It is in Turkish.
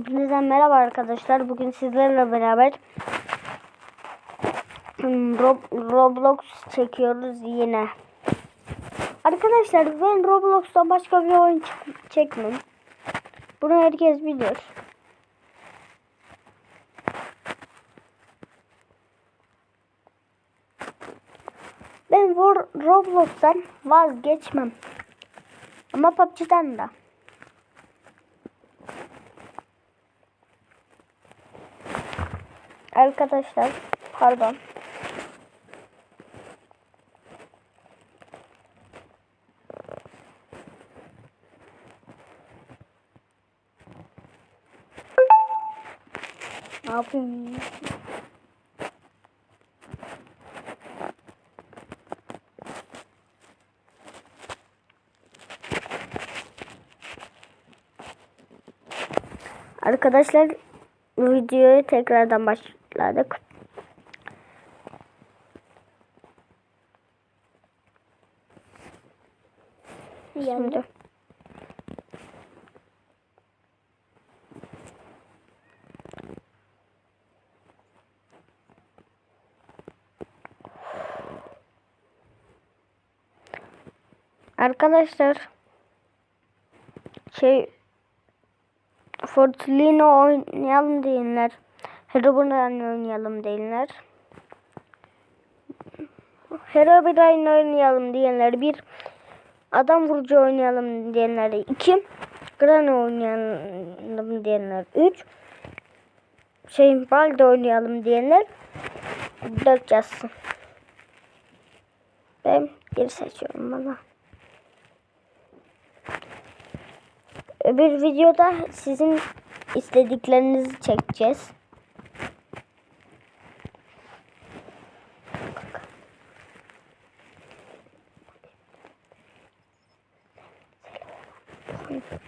Hepinize merhaba arkadaşlar. Bugün sizlerle beraber Rob- Roblox çekiyoruz yine. Arkadaşlar ben Roblox'ta başka bir oyun çek- çekmem. Bunu herkes bilir. Ben Roblox'tan vazgeçmem. Ama PUBG'den de. Arkadaşlar pardon. Ne yapayım? Arkadaşlar videoyu tekrardan başladık. Şimdi. Arkadaşlar şey Fortnite oynayalım diyenler Herobrine oynayalım diyenler Herobrine oynayalım diyenler bir Adam vurucu oynayalım diyenler iki Granny oynayalım diyenler üç şey Balde oynayalım diyenler dört yazsın. Ben bir seçiyorum bana. Öbür videoda sizin istediklerinizi çekeceğiz. Okay.